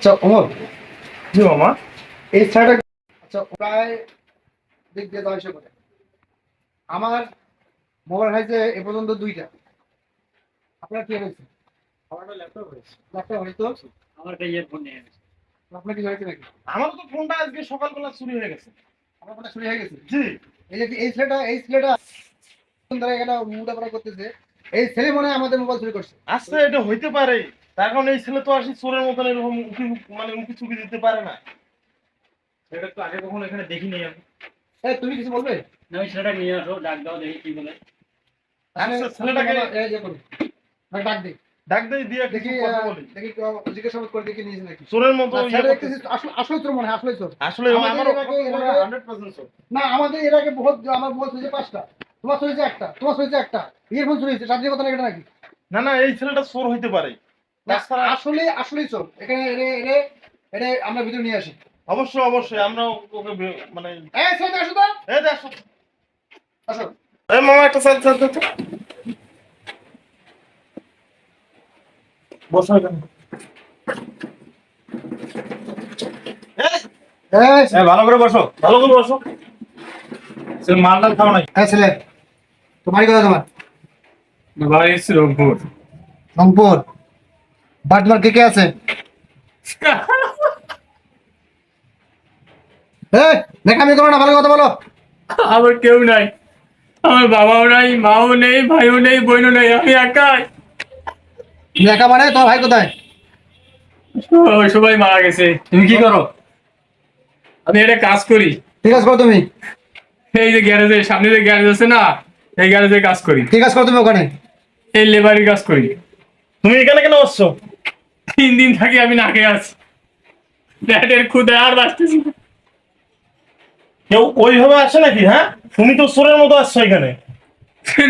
আচ্ছা অমর জি মামা। এই ছাড়া আচ্ছা প্রায় দিক দিয়ে দশ করে আমার মোবাইল হয়েছে এ পর্যন্ত দুইটা। আপনার কি হয়েছে? আমার ল্যাপটপ হয়েছে। একটা হয়তো আমার একটা ইয়ারফোন নিয়ে গেছে। আপনার কিছু হয়েছে নাকি? আমার তো ফোনটা আজকে সকালবেলা চুরি হয়ে গেছে। আমার ফোনটা চুরি হয়ে গেছে? জি। এই যে এই ছেলেটা এই ছেলেটা ধরে এখানে করতেছে। এই ছেলে মনে হয় আমাদের মোবাইল চুরি করছে। আচ্ছা এটা হইতে পারে। তার কারণ এই ছেলে তো আসি চোরের মতন এরকম উকি মানে উকি চুকি দিতে পারে না। এটা তো আগে কখনো এখানে দেখিনি আমি। এই তুমি কিছু বলবে? না ওই ছেলেটা নিয়ে আসো ডাক দাও দেখি কি বলে। আচ্ছা, ছেলেটাকে- যে। আমি ডাক দিই ডাক দিয়ে দিয়ে দেখি দেখি কথা আহ, বলি। দেখি কেউ জিজ্ঞাসাবাদ করে দেখি নিয়েছে নাকি চোরের মতো না, ইয়ে আসলে মনে হয় আসলে আসলে আমাদের আমার চোর। না এর আগে বহুত আমার মোবাইল চলেছে পাঁচটা। তোমার চলেছে একটা তোমার চলেছে একটা। ইয়ারফোন চলেছে চার্জিং কথা না এটা নাকি? না না এই ছেলেটা চোর হইতে পারে। আসলে আসলেই চোর এখানে এনে এনে এটা আমরা ভিতরে নিয়ে আসি। অবশ্যই অবশ্যই আমরা ওকে মানে এই আসো তো এই আসো। আসো। এই মামা একটা সাইড সাইড তো। বসো এখানে। হ্যাঁ ভালো করে বসো ভালো করে বসো। সে মাল টাল খাও নাই। এই ছেলে। তোমার কথা তোমার? ভাই রংপুর রংপুর। বাট তোমার কে কে আছে? এই দেখামি করো না ভালো কথা বলো। আমার কেউ নাই। আমার বাবাও নাই মাও নেই ভাইও নেই বোনও নেই আমি একাই। তুমি একা মানে তোমার ভাই কোথায়? সবাই মারা গেছে। তুমি কি করো? আমি একটা কাজ করি। ঠিক আছে করো তুমি। এই যে গ্যারেজে সামনে যে গ্যারেজ আছে না এই গ্যারেজে কাজ করি। ঠিক আছে করো তুমি ওখানে। এই লেবারি কাজ করি। তুমি এখানে কেন বসছো তিন দিন থাকি আমি নাকে খেয়ে আছি। ব্যাটের খুদে আর বাঁচতেছি না। কেউ ওইভাবে আসে নাকি হ্যাঁ? তুমি তো চোরের মতো আসছো এখানে।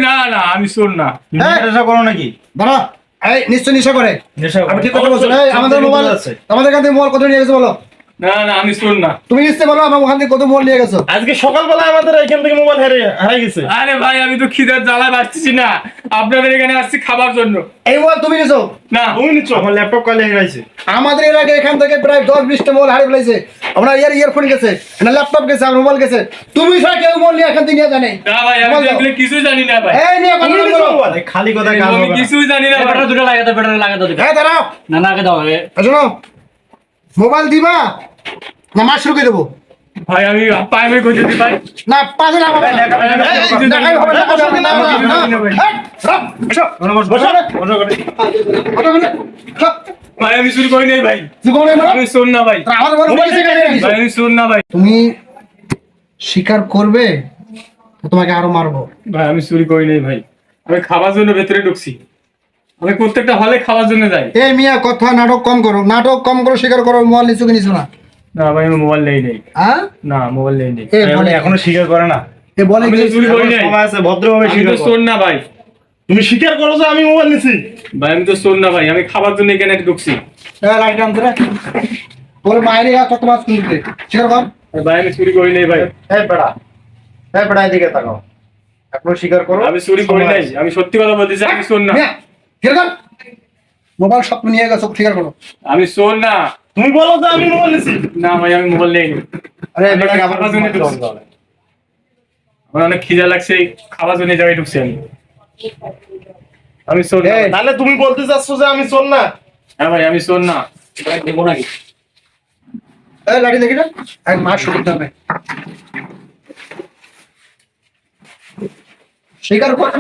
না না আমি শোন না। হ্যাঁ। নেশা করো নাকি? দাঁড়া। এই নিশ্চয় নিশা করে। নেশা আমি ঠিক কথা বলছো এই আমাদের মোবাইল আছে। আমাদের কাছে মোবাইল কত নিয়ে গেছে বলো? না না আমি শোন না। তুমি নিশ্চয় বলো আমার ওখান থেকে কত মোবাইল নিয়ে গেছো। আজকে সকালবেলা আমাদের এখান থেকে মোবাইল হারিয়ে হারিয়ে গেছে। আরে ভাই আমি তো খিদার জ্বালায় বাঁচতেছি না। আপনাদের এখানে আসছি খাবার জন্য। এই মোবাইল তুমি নিছো? না। তুমি নিচ্ছ আমার ল্যাপটপ কলে হেরাইছে। আমাদের এর এখান থেকে প্রায় দশ বিশটা মোবাইল হারিয়ে ফেলেছে আমরা ইয়ার ইয়ারফোন গেছে না ল্যাপটপ গেছে আমার মোবাইল গেছে। তুমি ছাড়া কেউ মোবাইল নিয়ে এখান থেকে নিয়ে জানে না ভাই আমি কিছুই জানি না ভাই। এই নিয়ে কথা বলো। খালি কথা কাজ আমি কিছুই জানি না। দুটো লাগাতে ব্যাটারি লাগাতে হ্যাঁ দাঁড়াও। না না আগে দাও শোনো। মোবাইল দিবা? না দেবো। ভাই আমি পায়ে ভাই। হবে দেখাই হবে। বসো বসো বসো ভাই আমি শুরু করি নাই ভাই। আমি শোন না ভাই। আমি শোন না ভাই। তুমি স্বীকার করবে তোমাকে আরও মারবো। ভাই আমি চুরি করি নাই ভাই। আমি খাবার জন্য ভেতরে ঢুকছি। আমি প্রত্যেকটা হলে খাওয়ার জন্য যাই। এ মিয়া কথা নাটক কম করো। নাটক কম করো স্বীকার করো মোবাইল নিচু কি নিচু না। না ভাই আমি মোবাইল নেই নেই। হ্যাঁ? না মোবাইল নেই নেই। এখনও স্বীকার করে না। এ বলে কি? চুরি করি নাই। সময় আছে ভদ্রভাবে স্বীকার করো। না ভাই। তুমি স্বীকার করো যে আমি মোবাইল নিছি। ভাই আমি তো না ভাই। আমি খাবার জন্য এখানে ঢুকছি। এ, লাইট আনতে রে। বলে মায়ের গা কত মাছ কিনতে স্বীকার কর। ভাই আমি চুরি করি নাই ভাই। এই বেড়া। এই বেড়া এদিকে তাকাও। এখনও স্বীকার করো আমি চুরি করি নাই। আমি সত্যি কথা বলতেছি আমি শোন না। মিয়া, স্বীকার কর। মোবাইল সব নিয়ে গেছো স্বীকার করো। আমি শোন না। তুমি বলো আমি মোবাইল নিছি। না ভাই আমি মোবাইল নেই আরে এই বেড়া আমি আবার খাবার জন্য। ঢুকছি। আমার অনেক খিদা লাগছে খাবার জন্য জায়গায় ঢুকছি আমি। আমি শোন তাহলে তুমি বলতে চাচ্ছ যে আমি চোর না? হ্যাঁ ভাই আমি শোন না। দেবো নাকি? লাঠি দেখি না? এক মাস স্বীকার ভাই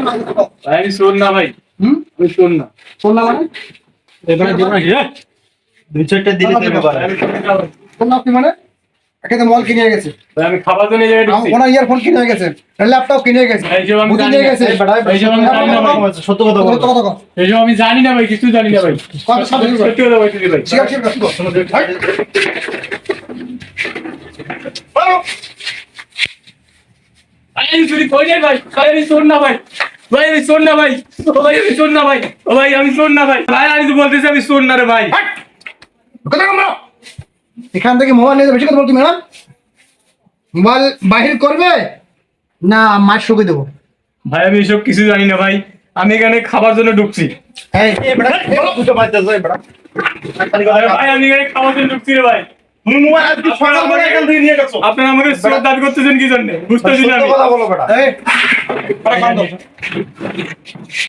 আমি শোন না ভাই। হুম? আমি শোন না। শোন না মানে? এবারে দেবো নাকি হ্যাঁ? দুই চারটে দিলে। আপনি মানে? মল কিনে গেছে। ভাই, আমি খাবার ওনার ইয়ারফোন কিনে গেছে। ল্যাপটপ কিনে গেছে। নিয়ে আমি জানি না ভাই। সত্য কথা কত বলো। কত কত এইসব আমি জানি না ভাই কিছু জানি না ভাই। সত্যি কথা ভাই। চুরি শোন না ভাই। ভাই আমি শোন না ভাই। ও ভাই আমি শোন না ভাই। ও ভাই আমি শোন না ভাই। ভাই আমি তো বলতেছি আমি শোন না রে ভাই। এখান থেকে মোবাইল নিয়ে বেশি কথা বলছি ম্যাডাম মোবাইল বাহির করবে না মাছ শুকিয়ে দেবো। ভাই আমি এসব কিছু জানি না ভাই। আমি এখানে খাবার জন্য ঢুকছি। ভাই আমি এখানে খাওয়ার জন্য ঢুকছি রে ভাই। আপনারা আমাকে চোর দাবি করতেছেন কি জন্য? বুঝতেছি না